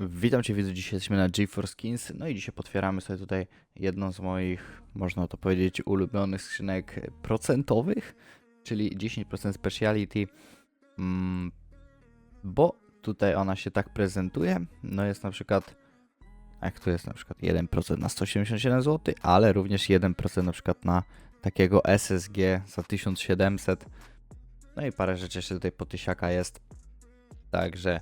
Witam Cię widzu, dzisiaj jesteśmy na GeForce Skins, no i dzisiaj potwieramy sobie tutaj jedną z moich, można to powiedzieć, ulubionych skrzynek procentowych, czyli 10% Speciality, mm, bo tutaj ona się tak prezentuje, no jest na przykład, jak tu jest na przykład 1% na 177 zł, ale również 1% na przykład na takiego SSG za 1700, no i parę rzeczy jeszcze tutaj po tysiaka jest, także...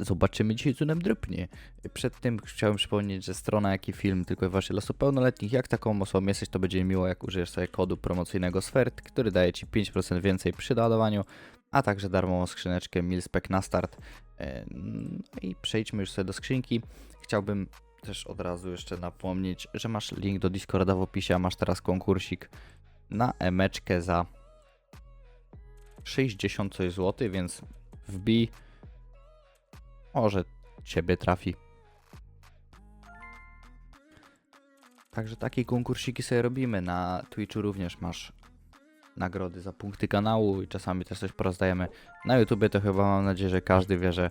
Zobaczymy dzisiaj, co nam drobnie. Przed tym chciałem przypomnieć, że strona, jak i film tylko i wyłącznie dla osób pełnoletnich. Jak taką osobą jesteś, to będzie mi miło, jak użyjesz sobie kodu promocyjnego SFERT, który daje Ci 5% więcej przy doładowaniu, a także darmową skrzyneczkę Milspec na start. E, No i przejdźmy już sobie do skrzynki. Chciałbym też od razu jeszcze napomnieć, że masz link do Discorda w opisie, a masz teraz konkursik na emeczkę za 60 coś zł, więc wbij może ciebie trafi. Także takie konkursiki sobie robimy. Na Twitchu również masz nagrody za punkty kanału i czasami też coś porozdajemy. Na YouTubie to chyba mam nadzieję, że każdy wie, że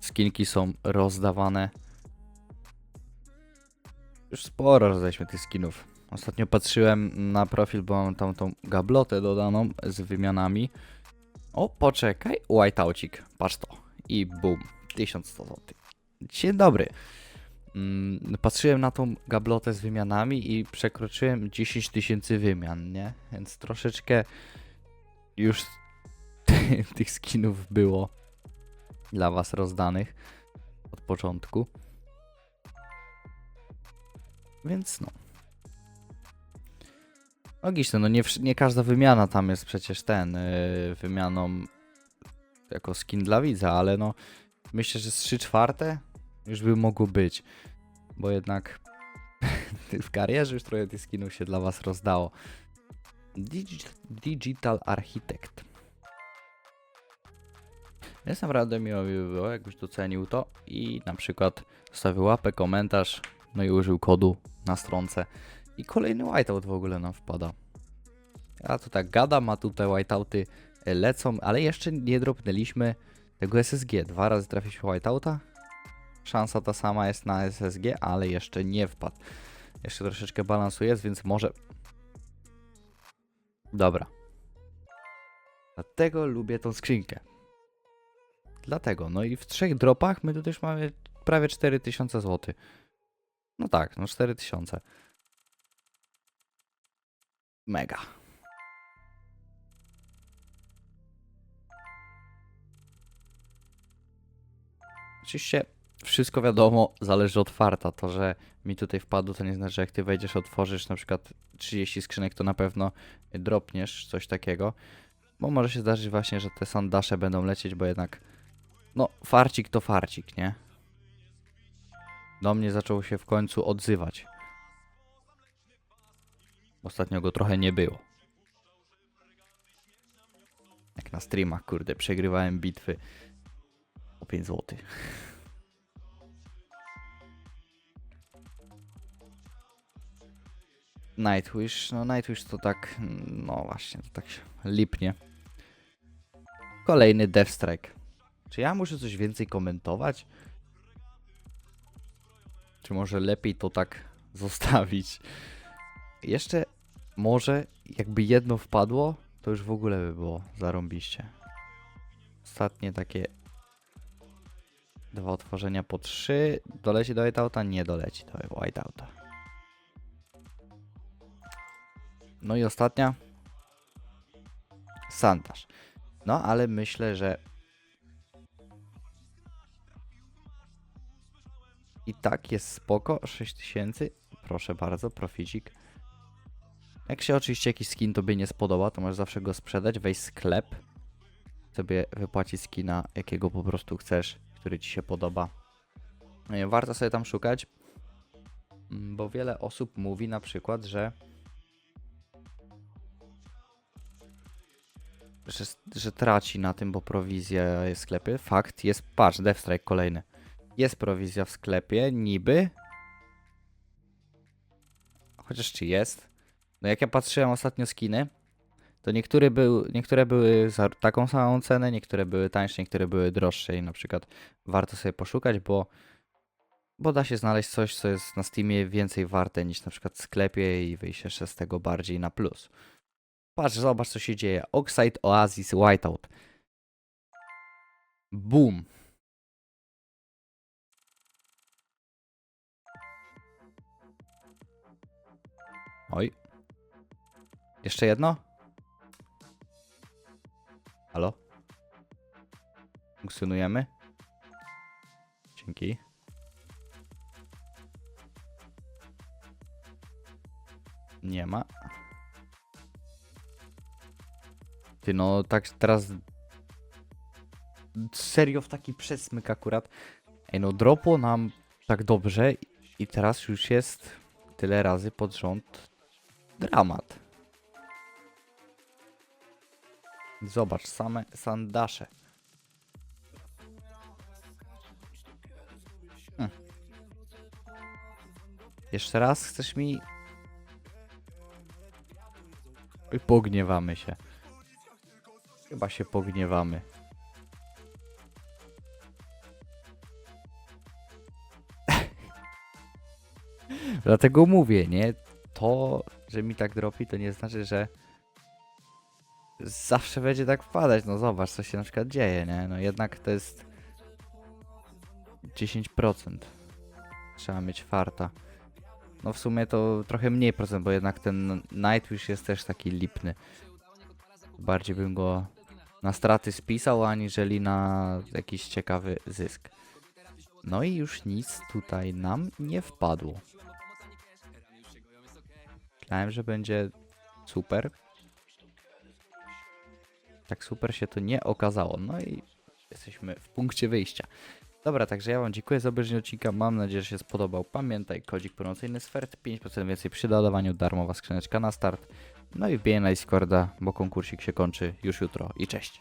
skinki są rozdawane. Już sporo rozdaliśmy tych skinów. Ostatnio patrzyłem na profil, bo mam tam tą gablotę dodaną z wymianami. O, poczekaj, whiteoucik, patrz to. I boom. 1100 zł. Dzień dobry. Mm, Patrzyłem na tą gablotę z wymianami i przekroczyłem 10 tysięcy wymian, nie? Więc troszeczkę już tych skinów było dla was rozdanych od początku. Więc no. Logiczne, no nie, nie każda wymiana tam jest przecież ten, yy, wymianą jako skin dla widza, ale no myślę, że z 3 czwarte już by mogło być, bo jednak w karierze już trochę tych skinów się dla was rozdało. Digi- Digital Architect. Jest naprawdę miło by było, jakbyś docenił to i na przykład zostawił łapę, komentarz, no i użył kodu na stronce. I kolejny whiteout w ogóle nam wpada. Ja to tak gadam, a tutaj whiteouty lecą, ale jeszcze nie dropnęliśmy tego SSG. Dwa razy trafiliśmy whiteouta. Szansa ta sama jest na SSG, ale jeszcze nie wpadł. Jeszcze troszeczkę balansuje, więc może... Dobra. Dlatego lubię tą skrzynkę. Dlatego. No i w trzech dropach my tutaj już mamy prawie 4000 zł. No tak, no 4000. Mega. Oczywiście wszystko wiadomo, zależy od farta. To, że mi tutaj wpadło, to nie znaczy, że jak ty wejdziesz, otworzysz na przykład 30 skrzynek, to na pewno dropniesz coś takiego. Bo może się zdarzyć właśnie, że te sandasze będą lecieć, bo jednak no, farcik to farcik, nie? Do mnie zaczął się w końcu odzywać. Ostatnio go trochę nie było. Jak na streamach, kurde, przegrywałem bitwy 5 zł. Nightwish, no Nightwish to tak, no właśnie, to tak się lipnie. Kolejny Death Strike. Czy ja muszę coś więcej komentować? Czy może lepiej to tak zostawić? Jeszcze może jakby jedno wpadło, to już w ogóle by było zarąbiście. Ostatnie takie dwa otworzenia po trzy. Doleci do whiteouta? Nie doleci do whiteouta. No i ostatnia. Santaż. No ale myślę, że i tak jest spoko. 6000. Proszę bardzo, proficik. Jak się oczywiście jakiś skin tobie nie spodoba, to możesz zawsze go sprzedać, wejść w sklep, sobie wypłacić skina, jakiego po prostu chcesz, który ci się podoba. E, Warto sobie tam szukać, mm, bo wiele osób mówi na przykład, że że, że traci na tym, bo prowizja jest w sklepie. Fakt, jest, patrz, Death Strike kolejny. Jest prowizja w sklepie, niby. Chociaż czy jest? No jak ja patrzyłem ostatnio skiny, to niektóre, był, niektóre były za taką samą cenę, niektóre były tańsze, niektóre były droższe i na przykład warto sobie poszukać, bo, bo da się znaleźć coś, co jest na Steamie więcej warte niż na przykład w sklepie i wyjść jeszcze z tego bardziej na plus. Patrz, zobacz co się dzieje. Oxide Oasis Whiteout. Boom. Oj. Jeszcze jedno? Halo? Funkcjonujemy? Dzięki. Nie ma. Ty no, tak teraz. Serio w taki przesmyk akurat. Ej no, dropło nam tak dobrze i teraz już jest tyle razy pod rząd dramat. Zobacz, same sandasze. Hm. Jeszcze raz chcesz mi... Oj, pogniewamy się. Chyba się pogniewamy. Dlatego mówię, nie? To, że mi tak dropi, to nie znaczy, że zawsze będzie tak wpadać. No zobacz, co się na przykład dzieje, nie? No jednak to jest 10%. Trzeba mieć farta. No w sumie to trochę mniej procent, bo jednak ten Nightwish jest też taki lipny. Bardziej bym go na straty spisał, aniżeli na jakiś ciekawy zysk. No i już nic tutaj nam nie wpadło. Myślałem, że będzie super. Tak super się to nie okazało. No i jesteśmy w punkcie wyjścia. Dobra, także ja wam dziękuję za obejrzenie odcinka. Mam nadzieję, że się spodobał. Pamiętaj, kodzik promocyjny SFERT, 5% więcej przy dodawaniu, darmowa skrzyneczka na start. No i wbijaj na Discorda, bo konkursik się kończy już jutro. I cześć!